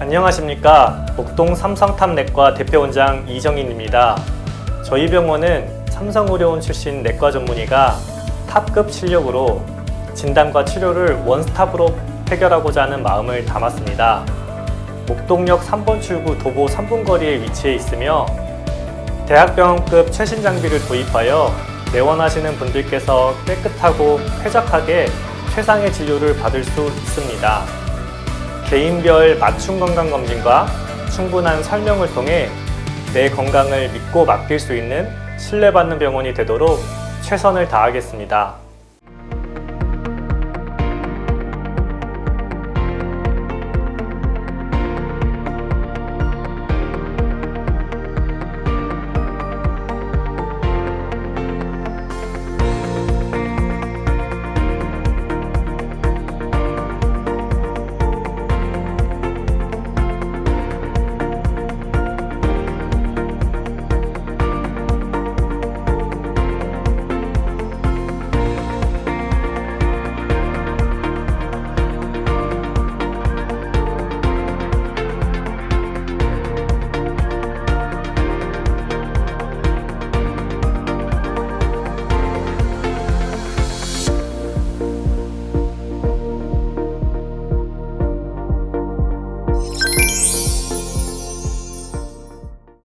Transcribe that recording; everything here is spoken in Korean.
안녕하십니까. 목동 삼성탑내과 대표원장 이정인입니다. 저희 병원은 삼성의료원 출신 내과 전문의가 탑급 실력으로 진단과 치료를 원스톱으로 해결하고자 하는 마음을 담았습니다. 목동역 3번 출구 도보 3분 거리에 위치해 있으며 대학병원급 최신 장비를 도입하여 내원하시는 분들께서 깨끗하고 쾌적하게 최상의 진료를 받을 수 있습니다. 개인별 맞춤 건강 검진과 충분한 설명을 통해 내 건강을 믿고 맡길 수 있는 신뢰받는 병원이 되도록 최선을 다하겠습니다.